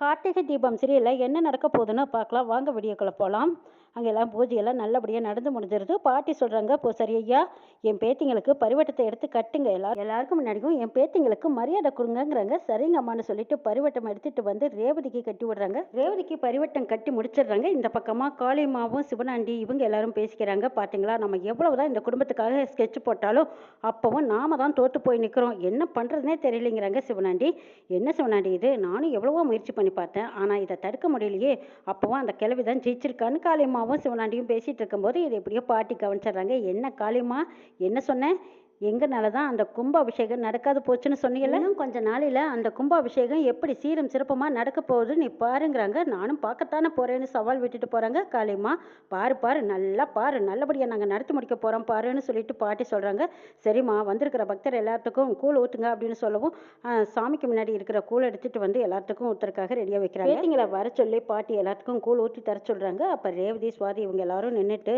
கார்த்திகை தீபம் சீரியலில் என்ன நடக்க போகுதுன்னு பார்க்கலாம். வாங்க வீடியோக்குள்ளே போகலாம் அங்கே எல்லாம் பூஜையெல்லாம் நல்லபடியாக நடந்து முடிஞ்சிருது. பாட்டி சொல்கிறாங்க பூசாரி ஐயா என் பேத்திங்களுக்கு பரிவட்டத்தை எடுத்து கட்டுங்க. எல்லாரும் எல்லாருக்கும் முன்னாடியும் என் பேத்திங்களுக்கு மரியாதை கொடுங்கங்கிறாங்க. சரிங்க அம்மான்னு சொல்லிட்டு பரிவட்டம் எடுத்துட்டு வந்து ரேவதிக்கு கட்டி விடுறாங்க. ரேவதிக்கு பரிவட்டம் கட்டி முடிச்சிடுறாங்க. இந்த பக்கமாக காளிமாவும் சிவனாண்டி இவங்க எல்லாரும் பேசிக்கிறாங்க. பார்த்தீங்களா நம்ம எவ்வளவுதான் இந்த குடும்பத்துக்காக ஸ்கெட்ச் போட்டாலும் அப்பவும் நாம தான் தோற்று போய் நிற்கிறோம் என்ன பண்ணுறதுனே தெரியலைங்கிறாங்க சிவனாண்டி. என்ன சிவனாண்டி இது? நானும் எவ்வளவோ முயற்சி பண்ணி பார்த்தேன். ஆனால் இதை தடுக்க முடியலையே. அப்போவும் அந்த கிழவி தான் ஜெயிச்சிருக்கான்னு அம்மாவும் சிவனாண்டியும் பேசிகிட்டு இருக்கும்போது இதை எப்படியோ பாட்டி கவனிச்சிடுறாங்க. என்ன காளியம்மா என்ன சொன்னேன் எங்கனால தான் அந்த கும்பாபிஷேகம் நடக்காது போச்சுன்னு சொன்னீங்கல்ல? கொஞ்ச நாளையில் அந்த கும்பாபிஷேகம் எப்படி சீரும் சிறப்புமாக நடக்க போகுது நீ பாருங்கிறாங்க. நானும் பார்க்கத்தானே போகிறேன்னு சவால் விட்டுட்டு போகிறாங்க காளியம்மா பாரு பாரு நல்லா பாரு. நல்லபடியாக நாங்கள் நடத்தி முடிக்க போகிறோம் பாருன்னு சொல்லிட்டு பாட்டி சொல்கிறாங்க சரிம்மா வந்திருக்கிற பக்தர் எல்லாத்துக்கும் கூழ் ஊற்றுங்க அப்படின்னு சொல்லவும் சாமிக்கு முன்னாடி இருக்கிற கூழ் எடுத்துட்டு வந்து எல்லாத்துக்கும் ஊற்றுறதுக்காக ரெடியாக வைக்கிறாங்க. பேத்திங்களை வர சொல்லி பாட்டி எல்லாத்துக்கும் கூழ் ஊற்றி தர சொல்கிறாங்க அப்போ ரேவதி சுவாதி இவங்க எல்லாரும் நின்றுட்டு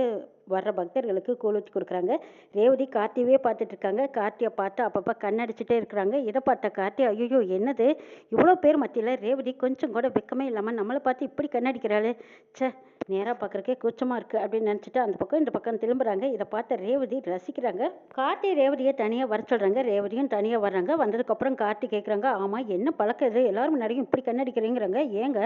வர்ற பக்தர்களுக்கு கோலூத்தி கொடுக்குறாங்க. ரேவதி கார்த்தியவே பார்த்துட்டு இருக்காங்க. கார்த்தியை பார்த்து அப்பப்போ கண்ணடிச்சிட்டே இருக்கிறாங்க. இதை பார்த்த கார்த்தி ஐயோ என்னது? இவ்வளோ பேர் மத்தியில் ரேவதி கொஞ்சம் கூட வெக்கமே இல்லாமல் நம்மளை பார்த்து இப்படி கண்ணடிக்கிறாளே. சே நேராக பார்க்குறக்கே கூச்சமாக இருக்குது அப்படின்னு நினச்சிட்டு அந்த பக்கம் இந்த பக்கம் திரும்புகிறாங்க இதை பார்த்த ரேவதி ரசிக்கிறாங்க. கார்த்தி ரேவதியை தனியாக வர சொல்கிறாங்க ரேவதியும் தனியாக வர்றாங்க. வந்ததுக்கப்புறம் கார்த்தி கேட்குறாங்க ஆமாம் என்ன பழக்கம் இது? எல்லோரும் முன்னாடியும் இப்படி கண்ணடிக்கிறீங்கிறாங்க. ஏங்க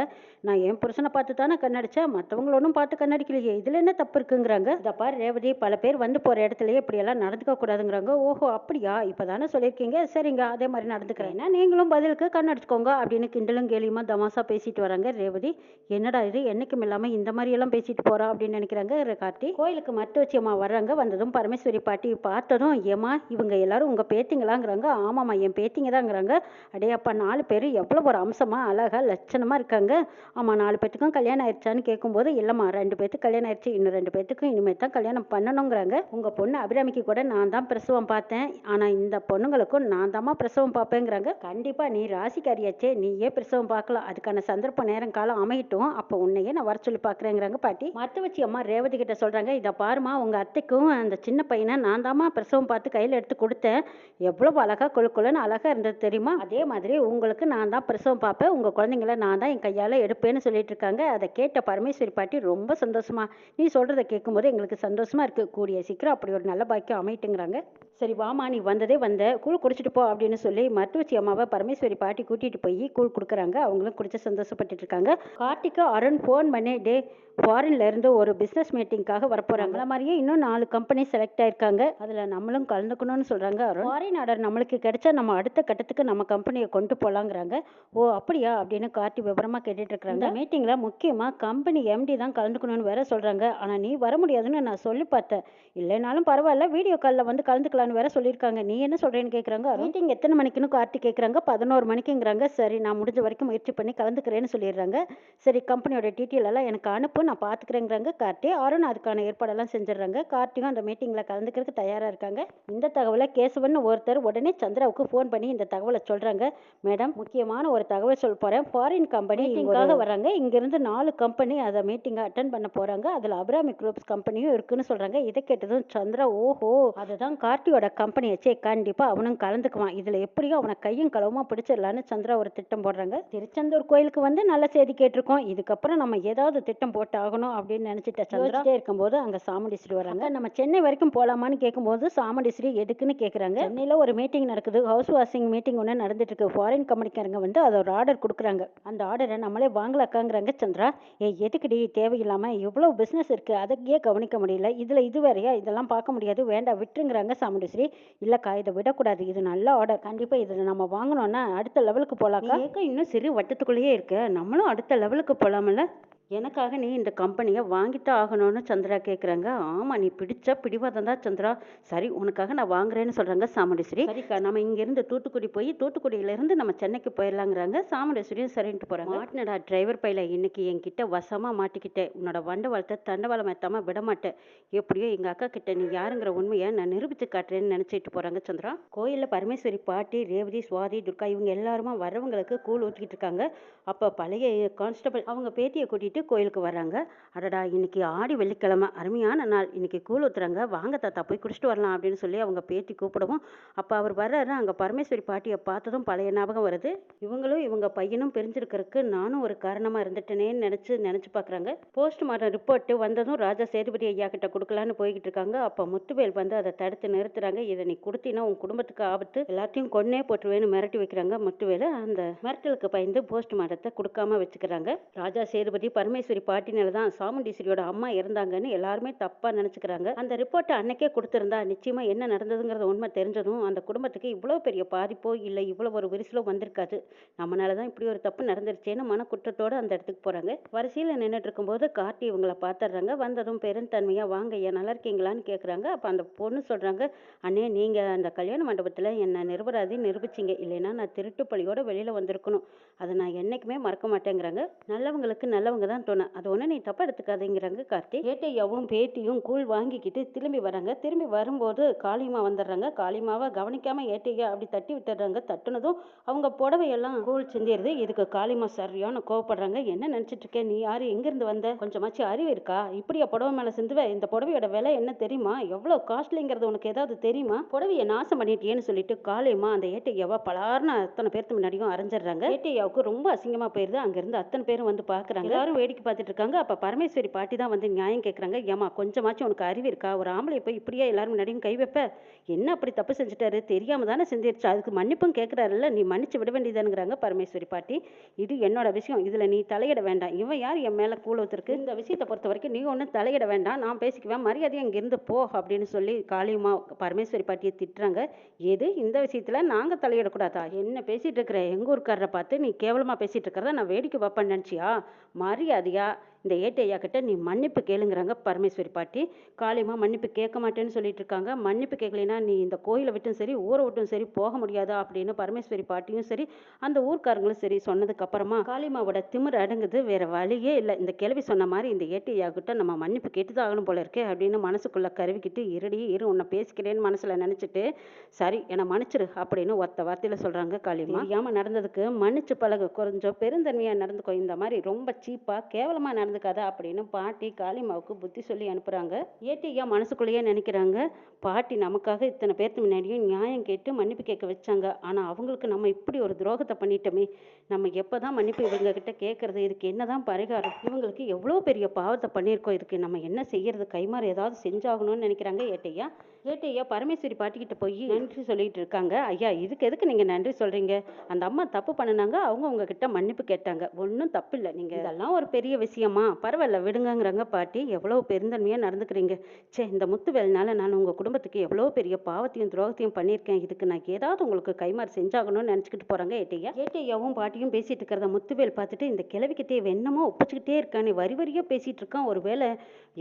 நான் என் புருஷனை பார்த்து தானே கண்ணடிச்சேன். மற்றவங்கள ஒன்றும் பார்த்து கண்ணடிக்கலையே. இதில் என்ன தப்பு இருக்குங்கிறாங்க? இதை பாரு ரேவதி பல பேர் வந்து போகிற இடத்துலயே இப்படியெல்லாம் நடந்துக்க கூடாதுங்கிறாங்க. ஓஹோ அப்படியா? இப்போ தானே சொல்லியிருக்கீங்க. சரிங்க அதே மாதிரி நடந்துக்கிறேன். நீங்களும் பதிலுக்கு கண்ணடிச்சுக்கோங்க அப்படின்னு கிண்டலும் கேலியுமா தமாசா பேசிட்டு வராங்க ரேவதி. என்னடா இது? என்னைக்கும் இல்லாமல் இந்த மாதிரியெல்லாம் பேசிட்டு போறா அப்படின்னு நினைக்கிறாங்க கார்த்தி. கோயிலுக்கு மட்டு வச்சு அம்மா வர்றாங்க. வந்ததும் பரமேஸ்வரி பாட்டி பார்த்ததும் ஏமா இவங்க எல்லாரும் உங்க பேத்திங்களாங்கிறாங்க. ஆமாம்மா என் பேத்திங்க தாங்கிறாங்க அடே அப்பா நாலு பேர் எவ்வளோ ஒரு அம்சமா அழகா லட்சணமா இருக்காங்க. ஆமாம் நாலு பேத்துக்கும் கல்யாணம் ஆயிடுச்சான்னு கேட்கும்போது இல்லைம்மா ரெண்டு பேத்துக்கு கல்யாணம் ஆயிடுச்சு இன்னும் ரெண்டு பேத்துக்கும் இனிமேல் தான் கல்யாணம் பண்ணணுங்கிறாங்க. உங்கள் பொண்ணு அபிராமிக்கு கூட நான் தான் பிரசவம் பார்த்தேன். ஆனால் இந்த பொண்ணுங்களுக்கும் நான் தாம்மா பிரசவம் பார்ப்பேங்கிறாங்க. கண்டிப்பாக நீ ராசிக்காரியாச்சே நீயே பிரசவம் பார்க்கலாம். அதுக்கான சந்தர்ப்ப நேரம் காலம் அமையட்டும். அப்போ உன்னையே நான் வர சொல்லி பார்க்குறேங்கிறாங்க பாட்டி. மருத்துவச்சி அம்மா ரேவதி கிட்ட சொல்கிறாங்க இதை பாருமா உங்கள் அத்தைக்கும் அந்த சின்ன பையனை நான் தாம்மா பிரசவம் பார்த்து கையில் எடுத்து கொடுத்தேன். எவ்வளவு அழகா கொழு அழகாக இருந்தது தெரியுமா? அதே மாதிரி உங்களுக்கு நான் தான் பிரசவம் பார்ப்பேன். உங்கள் குழந்தைங்கள நான் தான் என் கையால் எடுப்பேன்னு சொல்லிட்டு இருக்காங்க. அதை கேட்ட பரமேஸ்வரி பாட்டி ரொம்ப சந்தோஷமா நீ சொல்கிறத கேட்கும்போது எங்களுக்கு சந்தோஷமா இருக்கு கூடிய சீக்கிரம் அப்படி ஒரு நல்ல பாக்கியம் அமையட்டுங்கிறாங்க. சரி வாமா நீ வந்ததே வந்த. கூழ் குடிச்சிட்டு போ அப்படின்னு சொல்லி மருத்துவச்சி அம்மாவை பரமேஸ்வரி பாட்டி கூட்டிட்டு போய் கூழ் கொடுக்குறாங்க. அவங்களும் குடிச்சு சந்தோஷப்பட்டுட்டு இருக்காங்க கார்த்திக்கு அருண் ஃபோன் பண்ணி. டே ஃபாரின்ல இருந்து ஒரு பிஸ்னஸ் மீட்டிங்காக வரப்போறாங்க. அந்த மாதிரியே இன்னும் நாலு கம்பெனி செலக்ட் ஆயிருக்காங்க. அதுல நம்மளும் கலந்துக்கணும்னு சொல்றாங்க அருண். ஃபாரின் ஆர்டர் நம்மளுக்கு கிடைச்சா நம்ம அடுத்த கட்டத்துக்கு நம்ம கம்பெனியை கொண்டு போலாங்கிறாங்க. ஓ அப்படியா? அப்படின்னு கார்த்தி விவரமா கேட்டுட்டு இருக்காங்க மீட்டிங்ல முக்கியமா கம்பெனி எம்டி தான் கலந்துக்கணும்னு வேற சொல்றாங்க. ஆனா நீ வர முடியாதுன்னு நான் சொல்லி பார்த்தேன். இல்லைனாலும் பரவாயில்ல வீடியோ காலில் வந்து கலந்துக்கலாம்னு வேற சொல்லியிருக்காங்க. நீ என்ன சொல்றேன்னு கேட்குறாங்க மீட்டிங் எத்தனை மணிக்குன்னு கார்த்தி கேட்குறாங்க பதினோரு மணிக்குங்கிறாங்க. சரி நான் முடிஞ்ச வரைக்கும் முயற்சி பண்ணி கலந்துக்கிறேன்னு சொல்லிடுறாங்க. சரி கம்பெனியோட டீட்டெயில் எல்லாம் எனக்கு அனுப்பு நான் பார்த்துக்கிறேங்கிறாங்க கார்த்தி அருண் அதுக்கான ஏற்பாடெல்லாம் செஞ்சிடுறாங்க. கார்த்தியும் அந்த மீட்டிங்கில் கலந்துக்கிறதுக்கு தயாராக இருக்காங்க. இந்த தகவலை கேசவன் ஒருத்தர் உடனே சந்திராவுக்கு ஃபோன் பண்ணி இந்த தகவலை சொல்றாங்க. மேடம் முக்கியமான ஒரு தகவல் சொல்ல போறேன். ஃபாரின் கம்பெனி மீட்டிங்காக வராங்க. இங்கிருந்து நாலு கம்பெனி அதை மீட்டிங்கை அட்டன் பண்ண போறாங்க. அதுல அபிராமி குரூப்ஸ் கம்பெனியும் இருக்குன்னு சொல்றாங்க. இதை கேட்டதும் சந்திரா ஓஹோ! அதுதான் கார்த்தியோட கம்பெனி வச்சே கண்டிப்பா அவனும் கலந்துக்குவான். இதுல எப்படியும் அவனை கையும் களவுமா பிடிச்சிடலான்னு சந்திரா ஒரு திட்டம் போடுறாங்க. திருச்செந்தூர் கோயிலுக்கு வந்து நல்ல செய்தி கேட்டிருக்கோம். இதுக்கப்புறம் நம்ம ஏதாவது திட்டம் போட்டு ஆகணும் அப்படின்னு நினைச்சிட்ட சந்திரா இருக்கும்போது அங்க சாமுண்டீஸ்வரி வராங்க. நம்ம சென்னை வரைக்கும் போலாமான்னு கேட்கும்போது சாமுண்டீஸ்வரி எதுக்குன்னு கேக்குறாங்க. சென்னையில ஒரு மீட்டிங் நடக்குது. ஹவுஸ் வாஷிங் மீட்டிங் ஒன்று நடந்துட்டு இருக்கு. ஃபாரின் கம்பெனிக்காரங்க வந்து அதை ஒரு ஆர்டர் கொடுக்குறாங்க. அந்த ஆர்டரை நம்மளே வாங்கலாக்காங்கிறாங்க சந்திரா. ஏ எதுக்குடி தேவையில்லாம இவ்வளவு பிசினஸ் இருக்கு. அதையே கவனிக்க முடியல. இதுல இது வேறையா? இதெல்லாம் பார்க்க முடியாது. வேண்டாம். விட்டுருங்கிறாங்க சாமுண்டீஸ்வரி இல்லக்கா இதை விடக்கூடாது. இது நல்ல ஆர்டர் கண்டிப்பா இதில் நம்ம வாங்கினோன்னா அடுத்த லெவலுக்கு போகலாக்கா ஏக்கா இன்னும் சிறு வட்டத்துக்குள்ளேயே இருக்கு. நம்மளும் அடுத்த லெவலுக்கு போகலாம்ல எனக்காக நீ இந்த கம்பெனியை வாங்கித்தான் ஆகணும்னு சந்திரா கேட்குறாங்க ஆமாம் நீ பிடிச்ச பிடிவாதம் தான் சந்திரா. சரி உனக்காக நான் வாங்குறேன்னு சொல்கிறாங்க சாமுண்டீஸ்வரி. சரிக்கா. நம்ம இங்கேருந்து தூத்துக்குடி போய் தூத்துக்குடியிலேருந்து நம்ம சென்னைக்கு போயிடலாங்கிறாங்க. சாமுண்டீஸ்வரியும் சரின்ட்டு போகிறாங்க மாட்டினடா டிரைவர் பையில இன்னைக்கு என்கிட்ட வசமாக மாட்டிக்கிட்டேன் உன்னோட வண்டவாளத்தை தண்டவாளம் ஏற்றாமல் விட மாட்டேன். எப்படியோ எங்கள் அக்கா கிட்ட நீ யாருங்கிற உண்மையை நான் நிரூபித்து காட்டுறேன்னு நினச்சிட்டு போகிறாங்க சந்திரா. கோயிலில் பரமேஸ்வரி பாட்டி ரேவதி சுவாதி துர்கா இவங்க எல்லாருமா வர்றவங்களுக்கு கூழ் ஊற்றிக்கிட்டு இருக்காங்க. அப்போ பழைய கான்ஸ்டபிள் அவங்க பேத்தியை கூட்டிட்டு கோயிலுக்கு வராங்க அடடா இன்னைக்கு ஆடி வெள்ளிக்கிழமை அருமையான நாள். இன்னைக்கு கூழ் ஊத்துறாங்க. வாங்க தாத்தா போய் குடிச்சிட்டு வரலாம் அப்படின்னு சொல்லி அவங்க பேத்தி கூப்பிடவும் அப்போ அவர் வர்றாரு. அங்கே பரமேஸ்வரி பாட்டியை பார்த்ததும் பழைய ஞாபகம் வருது. இவங்களும் இவங்க பையனும் பிரிஞ்சிருக்கிறதுக்கு நானும் ஒரு காரணமாக இருந்துட்டேனேன்னு நினச்சி நினச்சி பார்க்குறாங்க. போஸ்ட்மார்ட்டம் ரிப்போர்ட்டு வந்ததும் ராஜா சேதுபதி ஐயா கிட்ட கொடுக்கலான்னு போய்கிட்டு இருக்காங்க. அப்போ முத்துவேல் வந்து அதை தடுத்து நிறுத்துறாங்க. இதை நீ கொடுத்தீங்கன்னா உன் குடும்பத்துக்கு ஆபத்து. எல்லாத்தையும் கொன்னே போட்டுருவேன்னு மிரட்டி வைக்கிறாங்க முத்துவேலு. அந்த மிரட்டலுக்கு பயந்து போஸ்ட்மார்ட்டத்தை கொடுக்காம வச்சுக்கிறாங்க. ராஜா சேதுபதி பரமேஸ்வரி பாட்டினால தான் சாமுண்டீஸ்வரியோட அம்மா இறந்தாங்கன்னு எல்லாருமே தப்பா நினைச்சுக்கிறாங்க. அந்த ரிப்போர்ட்டை அன்னைக்கே கொடுத்திருந்தா நிச்சயமா என்ன நடந்ததுங்கிறது உண்மை தெரிஞ்சதும் அந்த குடும்பத்துக்கு இவ்வளோ பெரிய பாதிப்போ இல்லை இவ்வளோ ஒரு விரிசலோ வந்திருக்காது. நம்மளால தான் இப்படி ஒரு தப்பு நடந்துருச்சேன்னு மன குற்றத்தோட அந்த இடத்துக்கு போறாங்க. வரிசையில் நின்றுட்டு இருக்கும்போது கார்த்தி இவங்கள பார்த்துடுறாங்க வந்ததும் பெருந்தன்மையா வாங்க ஏன் நல்லா இருக்கீங்களான்னு கேட்குறாங்க அப்போ அந்த பொண்ணு சொல்றாங்க அண்ணே நீங்க அந்த கல்யாண மண்டபத்தில் என்னை நிரபராதி நிரூபிச்சிங்க. இல்லைன்னா நான் திருட்டு பழியோட வெளியில வந்திருக்கணும். அதை நான் என்னைக்குமே மறக்க மாட்டேங்கிறாங்க. நல்லவங்களுக்கு நல்லவங்க தான் தோணும். அது ஒன்று நீ தப்பா எடுத்துக்காதீங்கிறாங்க கார்த்தி. ஏட்டையாவும் பேட்டியும் கூழ் வாங்கிக்கிட்டு திரும்பி வராங்க. திரும்பி வரும்போது காளியம்மா வந்துடுறாங்க. காளியம்மாவை கவனிக்காம ஏட்டையா அப்படி தட்டி விட்டுடுறாங்க. தட்டுனதும் அவங்க புடவையெல்லாம் கூழ் சிந்திடுது. இதுக்கு காளிமா சரியான கோவப்படுறாங்க. என்ன நினைச்சிட்டு இருக்க? நீ யாரு? எங்கிருந்து வந்த? கொஞ்சமாச்சும் அறிவு இருக்கா? இப்படியா புடவை மேல சிந்துவ? இந்த புடவையோட விலை என்ன தெரியுமா? எவ்வளோ காஸ்ட்லிங்கிறது உனக்கு ஏதாவது தெரியுமா? புடவையை நாசம் பண்ணிட்டியேன்னு சொல்லிட்டு காளியம்மா அந்த ஏட்டையாவை பலார்னு அத்தனை பேர்த்து முன்னாடியும் அரைஞ்சிடுறாங்க. ஏட்டையாவுக்கு ரொம்ப அசிங்கமா போயிருது. அங்கிருந்து அத்தனை பேரும் வந்து பாக்குறாங்க. எல்லாரும் வேடிக்கை பார்த்துட்டு இருக்காங்க அப்போ பரமேஸ்வரி பாட்டி தான் வந்து நியாயம் கேட்குறாங்க. ஏமா கொஞ்சமாச்சும் உனக்கு அறிவு இருக்கா? ஒரு ஆம்பளை போய் இப்படியே எல்லாரும் முன்னாடியும் கை வைப்ப? என்ன அப்படி தப்பு செஞ்சுட்டாரு? தெரியாம தானே செஞ்சிருச்சு அதுக்கு மன்னிப்பும் கேட்குறாருல்ல. நீ மன்னிச்சு விட வேண்டியதானுங்கிறாங்க பரமேஸ்வரி பாட்டி. இது என்னோட விஷயம். இதில் நீ தலையிட வேண்டாம். இவன் யார் என் மேலே கூலத்திற்கு இந்த விஷயத்தை பொறுத்த வரைக்கும் நீ ஒன்றும் தலையிட வேண்டாம். நான் பேசிக்குவேன். மரியாதையை இங்கிருந்து போ அப்படின்னு சொல்லி காளியம்மா பரமேஸ்வரி பாட்டியை திட்டுறாங்க. எது? இந்த விஷயத்தில் நாங்கள் தலையிடக்கூடாதா? என்ன பேசிகிட்டு இருக்கிற? எங்கள் ஊருக்காரரை பார்த்து நீ கேவலமாக பேசிகிட்டு இருக்கிறத நான் வேடிக்கை பார்ப்பேன்னு நினச்சியா? மரியாதை மரியாதையா இந்த ஏட்டையா கிட்ட நீ மன்னிப்பு கேளுங்கிறாங்க பரமேஸ்வரி பாட்டி. காளியம்மா மன்னிப்பு கேட்க மாட்டேன்னு சொல்லிட்டு இருக்காங்க மன்னிப்பு கேட்கலைன்னா நீ இந்த கோயிலை விட்டும் சரி ஊரை விட்டும் சரி போக முடியாதா அப்படின்னு பரமேஸ்வரி பாட்டியும் சரி அந்த ஊர்க்காரங்களும் சரி சொன்னதுக்கு அப்புறமா காளியம்மாவோட திமிர் அடங்குது வேற வழியே இல்லை. இந்த கேள்வி சொன்ன மாதிரி இந்த ஏட்டையா கிட்ட நம்ம மன்னிப்பு கேட்டுதான் ஆகணும் போல இருக்கே அப்படின்னு மனசுக்குள்ள கருவிக்கிட்டு இருடி இரு உன்னை பேசிக்கிறேன்னு மனசுல நினைச்சிட்டு சரி என்னை மன்னிச்சிரு அப்படின்னு ஒத்த வார்த்தையில சொல்றாங்க காளியம்மா. தெரியாம நடந்ததுக்கு மன்னிச்சு பழகு கொஞ்சம் பெருந்தன்மையா நடந்துக்கோ. இந்த மாதிரி ரொம்ப சீப்பா கேவலமா நடந்துக்காத அப்படின்னு பாட்டி காளிமாவுக்கு புத்தி சொல்லி அனுப்புகிறாங்க ஏட்டியா மனசுக்குள்ளேயே நினைக்கிறாங்க. பாட்டி நமக்காக இத்தனை பேர்த்து முன்னாடியும் நியாயம் கேட்டு மன்னிப்பு கேட்க வச்சாங்க. ஆனால் அவங்களுக்கு நம்ம இப்படி ஒரு துரோகத்தை பண்ணிட்டோமே. நம்ம எப்போ தான் மன்னிப்பு இவங்க கேட்குறது இதுக்கு இதுக்கு என்னதான் பரிகாரம்? இவங்களுக்கு எவ்வளோ பெரிய பாவத்தை பண்ணியிருக்கோம். இதுக்கு நம்ம என்ன செய்யறது? கைமாறு ஏதாவது செஞ்சாகணும்னு நினைக்கிறாங்க ஏட்டையா. ஏட்டையா பரமேஸ்வரி பாட்டிக்கிட்ட போய் நன்றி. சொல்லிட்டு இருக்காங்க ஐயா இதுக்கு எதுக்கு நீங்க நன்றி சொல்றீங்க? அந்த அம்மா தப்பு பண்ணுனாங்க அவங்க உங்ககிட்ட மன்னிப்பு கேட்டாங்க. ஒன்றும் தப்பு இல்லை நீங்க இதெல்லாம் ஒரு பெரிய விஷயமா? பரவாயில்ல விடுங்கங்கிறாங்க பாட்டி. எவ்வளோ பெருந்தன்மையா நடந்துக்கிறீங்க. ச்சே இந்த முத்துவேல்னால நான் உங்க குடும்பத்துக்கு எவ்வளோ பெரிய பாவத்தையும் துரோகத்தையும் பண்ணியிருக்கேன். இதுக்கு நான் ஏதாவது உங்களுக்கு கைமாறு செஞ்சாகணும்னு நினச்சிக்கிட்டு போறாங்க ஏட்டையா ஏட்டையாவும் பாட்டியும் பேசிட்டு இருக்கிறத முத்துவேல் பார்த்துட்டு இந்த கிழவிக்கிட்டே என்னமோ ஒப்பிச்சுக்கிட்டே இருக்கானே. வரி வரியா பேசிட்டு இருக்கான். ஒருவேளை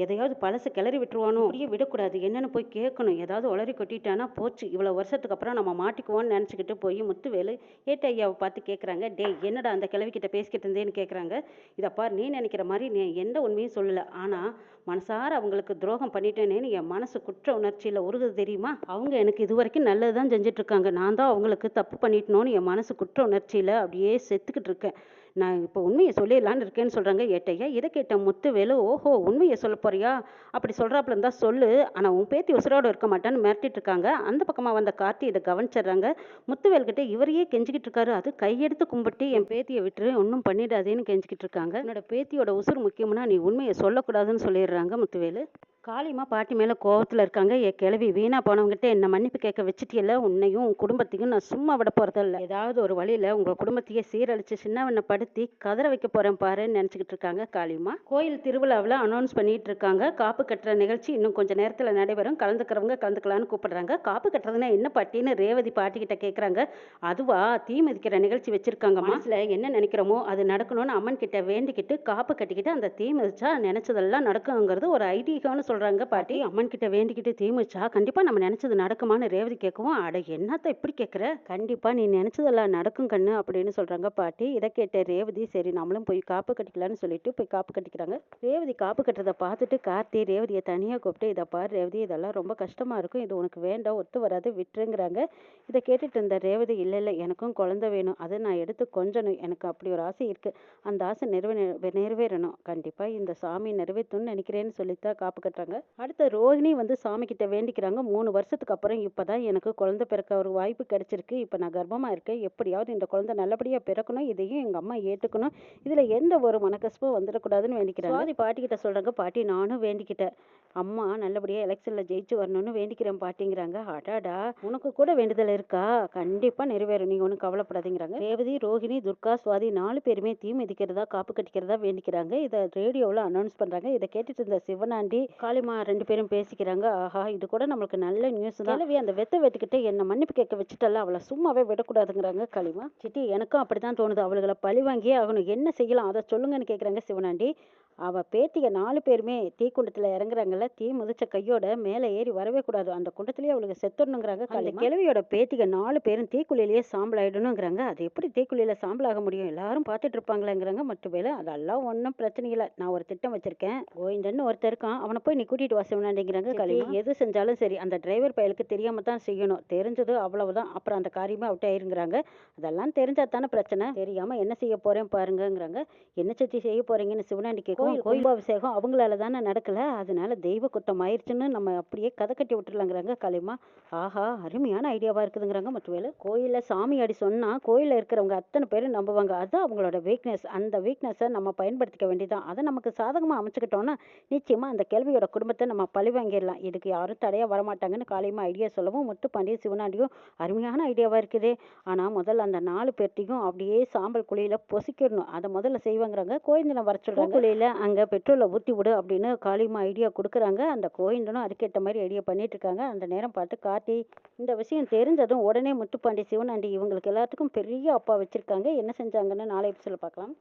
எதையாவது பழச கிளறி விட்டுருவானோ? அப்படியே விடக்கூடாது. என்னன்னு போய் கேட்கணும். ஏதாவது உளறி கொட்டிட்டானா போச்சு. இவ்வளோ வருஷத்துக்கு அப்புறம் நம்ம மாட்டிக்குவோன்னு நினச்சிக்கிட்டு போய் முத்துவேலு ஏட்ட ஐயாவை பார்த்து கேட்குறாங்க டேய் என்னடா அந்த கிழவிக்கிட்ட பேசிக்கிட்டு இருந்தேன்னு கேட்குறாங்க இதப்பா நீ நினைக்கிற மாதிரி நீ எந்த உண்மையும் சொல்லலை. ஆனால் மனசார அவங்களுக்கு துரோகம் பண்ணிட்டேனேன்னு என் மனசு குற்ற உணர்ச்சியில் உருகுது தெரியுமா? அவங்க எனக்கு இது வரைக்கும் நல்லது தான் செஞ்சிட்ருக்காங்க நான் தான் அவங்களுக்கு தப்பு பண்ணிட்டனோன்னு என் மனசு குற்ற உணர்ச்சியில் அப்படியே செத்துக்கிட்டு இருக்கேன். நான் இப்போ உண்மையை சொல்லிடலான்னு இருக்கேன்னு சொல்கிறாங்க ஏட்டையா? இதை கேட்ட முத்துவேலு? ஓஹோ உண்மையை சொல்ல போறியா? அப்படி சொல்கிறாப்புல இருந்தால் சொல்லு. ஆனால் உன் பேத்தி உசுரோடு இருக்க மாட்டான்னு மிரட்டிட்டு இருக்காங்க. அந்த பக்கமாக வந்த கார்த்தி இதை கவனிச்சிடுறாங்க. முத்துவேல்கிட்ட இவரையே கெஞ்சிக்கிட்டு இருக்காரு. அது கையெடுத்து கும்பிட்டு என் பேத்தியை விட்டுரு. ஒன்றும் பண்ணிடாதேன்னு கெஞ்சிக்கிட்டு இருக்காங்க. என்னோட பேத்தியோட உசுர் முக்கியம்னா நீ உண்மையை சொல்லக்கூடாதுன்னு சொல்லிடுறாங்க முத்துவேலு. காளிமா பாட்டி மேலே கோவத்தில் இருக்காங்க. என் கிளவி வீணாக போனவங்ககிட்ட என்ன மன்னிப்பு கேட்க வச்சுட்டியல்ல? உன்னையும் உன் குடும்பத்தையும் நான் சும்மா விட போகிறதில்ல ஏதாவது ஒரு வழியில் உங்கள் குடும்பத்தையே சீரழித்து சின்னவனை படுத்தி கதற வைக்க போகிறேன் பாருன்னு நினச்சிக்கிட்டு இருக்காங்க காளிமா கோயில் திருவிழாவில் அனௌன்ஸ் பண்ணிகிட்டு இருக்காங்க. காப்பு கட்டுற நிகழ்ச்சி இன்னும் கொஞ்சம் நேரத்தில் நடைபெறும். கலந்துக்கிறவங்க கலந்துக்கலான்னு கூப்பிடுறாங்க. காப்பு கட்டுறதுன்னா என்ன பாட்டின்னு ரேவதி பாட்டிக்கிட்ட கேட்குறாங்க அதுவா? தீ மிதிக்கிற நிகழ்ச்சி வச்சுருக்காங்க மனசில் என்ன நினைக்கிறோமோ அது நடக்கணும்னு அம்மன் கிட்ட வேண்டிக்கிட்டு காப்பு கட்டிக்கிட்டு அந்த தீ மிதிச்சா நினச்சதெல்லாம் நடக்குங்கிறது ஒரு ஐதீகம்னு சொல்கிறாங்க பாட்டி. அம்மன் கிட்ட வேண்டிக்கிட்டு தீமிச்சா கண்டிப்பாக நம்ம நினச்சது நடக்குமான்னு ரேவதி கேட்கவும் அட என்னத்த இப்படி கேட்குற கண்டிப்பாக நீ நினச்சதெல்லாம் நடக்கும் கண்ணு அப்படின்னு சொல்கிறாங்க பாட்டி. இதை கேட்ட ரேவதி சரி நம்மளும் போய் காப்பு கட்டிக்கலான்னு சொல்லிட்டு போய் காப்பு கட்டிக்கிறாங்க. ரேவதி காப்பு கட்டுறதை பார்த்துட்டு கார்த்தி ரேவதியை தனியாக கூப்பிட்டு இதை பாரு ரேவதி இதெல்லாம் ரொம்ப கஷ்டமாக இருக்கும். இது உனக்கு வேண்டாம் ஒத்து வராது விட்டுருங்கிறாங்க. இதை கேட்டுட்டு இருந்த ரேவதி இல்லை இல்லை எனக்கும் குழந்தை வேணும். அதை நான் எடுத்து கொஞ்சணும். எனக்கு அப்படி ஒரு ஆசை இருக்குது அந்த ஆசை நிறைவே நிறைவேறணும். கண்டிப்பாக இந்த சாமி நிறைவேற்றணும்னு நினைக்கிறேன்னு சொல்லித்தான் காப்பு கட்டுறாங்க. அடுத்த ரோஹிணி வந்து சாமி கிட்ட வேண்டிக்கிறாங்க. மூணு வருஷத்துக்கு அப்புறம் இப்போதான் எனக்கு குழந்தை பிறக்க ஒரு வாய்ப்பு கிடைச்சிருக்கு. இப்போ நான் கர்ப்பமாக இருக்கேன். எப்படியாவது இந்த குழந்தை நல்லபடியாக பிறக்கணும். இதையும் எங்கள் அம்மா ஏற்றுக்கணும். இதில் எந்த ஒரு மனக்கசப்பும் வந்துடக்கூடாதுன்னு வேண்டிக்கிறாங்க சுவாதி பாட்டிக்கிட்ட சொல்கிறாங்க பாட்டி நானும் வேண்டிக்கிட்டேன். அம்மா நல்லபடியாக எலெக்ஷனில் ஜெயிச்சு வரணும்னு வேண்டிக்கிறேன் பாட்டிங்கிறாங்க. அடாடா. உனக்கு கூட வேண்டுதல் இருக்கா? கண்டிப்பாக நிறைவேறும். நீங்கள் ஒன்றும் கவலைப்படாதீங்கிறாங்க. ரேவதி ரோஹிணி துர்கா சுவாதி நாலு பேருமே தீ மிதிக்கிறதா காப்பு கட்டிக்கிறதா வேண்டிக்கிறாங்க. இதை ரேடியோவில் அனௌன்ஸ் பண்ணுறாங்க இதை கேட்டுட்டு இருந்த சிவனாண்டி ஷாலிமா ரெண்டு பேரும் பேசிக்கிறாங்க. ஆஹா இது கூட நம்மளுக்கு நல்ல நியூஸ் தான். அந்த வெத்த வெத்துக்கிட்டே என்னை மன்னிப்பு கேட்க வச்சுட்டல அவளை சும்மாவே விடக்கூடாதுங்கிறாங்க களிமா சிட்டி எனக்கும் அப்படி தான் தோணுது. அவளுகளை பழி வாங்கியே ஆகணும். என்ன செய்யலாம்? அதை சொல்லுங்கன்னு கேட்குறாங்க சிவனாண்டி. அவ பேத்திக நாலு பேருமே தீக்குண்டத்தில் இறங்குறாங்கல்ல தீ முதிச்ச கையோட மேலே ஏறி வரவே கூடாது. அந்த குண்டத்திலேயே அவளுக்கு செத்துடணுங்கிறாங்க அந்த கிழவியோட பேத்திக நாலு பேரும் தீக்குழியிலேயே சாம்பல் ஆயிடணுங்கிறாங்க அது எப்படி தீக்குழியில சாம்பல் ஆக முடியும்? எல்லாரும் பார்த்துட்டு இருப்பாங்களேங்கிறாங்க. மட்டும் வேலை அதெல்லாம் ஒன்றும் பிரச்சனை இல்லை. நான் ஒரு திட்டம் வச்சிருக்கேன். கோவிந்தன் ஒருத்தர் இருக்கான். அவனை போய் நீ கூட்டிட்டு வா சிவனாண்டிங்கிறாங்க களி எது செஞ்சாலும் சரி அந்த டிரைவர் பயலுக்கு தெரியாம தான் செய்யணும். தெரிஞ்சது அவ்வளவுதான். அப்புறம் அந்த காரியமே அவுட் ஆயிருங்கிறாங்க. அதெல்லாம் தெரிஞ்சா தானே பிரச்சனை. தெரியாம என்ன செய்ய போறேன் பாருங்கங்கிறாங்க. என்ன சத்தி செய்ய போறீங்கன்னு சிவனாண்டி கேட்கும் கோயில் அபிஷேகம் அவங்களால தானே நடக்கல. அதனால தெய்வ குத்தம் ஆயிடுச்சுன்னு நம்ம அப்படியே கதை கட்டி விட்டுலாங்கிறாங்க களிமா ஆஹா அருமையான ஐடியாவா இருக்குதுங்கிறாங்க. மற்றவேளை கோயில்ல சாமி அடி சொன்னா கோயில்ல இருக்கிறவங்க அத்தனை பேரும் நம்புவாங்க. அது அவங்களோட வீக்னஸ் அந்த வீக்னஸை நம்ம பயன்படுத்திக்க வேண்டியதான் அதை நமக்கு சாதகமா அமைச்சுக்கிட்டோம்னா நிச்சயமா அந்த கேள்வியோட குடும்பத்தை நம்ம பழி வாங்கிடலாம். இதுக்கு யாரும் தடையா வரமாட்டாங்கன்னு காலையுமா ஐடியா சொல்லவும் முத்துப்பாண்டியும் சிவனாண்டியும் அருமையான ஐடியாவா இருக்குதே. ஆனா முதல்ல அந்த நாலு பேர்த்தையும் அப்படியே சாம்பல் குழியில பொசிக்கிடணும். அதை முதல்ல செய்வாங்கிறாங்க. கோயிந்தினம் வர சொல்றாங்க. குழியில அங்கே பெட்ரோலை ஊற்றி விடு அப்படின்னு காளியம்மா ஐடியா கொடுக்குறாங்க. அந்த கோவிந்தனும் அதுக்கேற்ற மாதிரி ஐடியா பண்ணிட்டு இருக்காங்க. அந்த நேரம் பார்த்து கார்த்தி இந்த விஷயம் தெரிஞ்சதும் உடனே முத்துப்பாண்டி சிவன் அண்டி இவங்களுக்கு எல்லாத்துக்கும் பெரிய அப்பா வச்சுருக்காங்க. என்ன செஞ்சாங்கன்னு நாளை எபிசோட பார்க்கலாம்.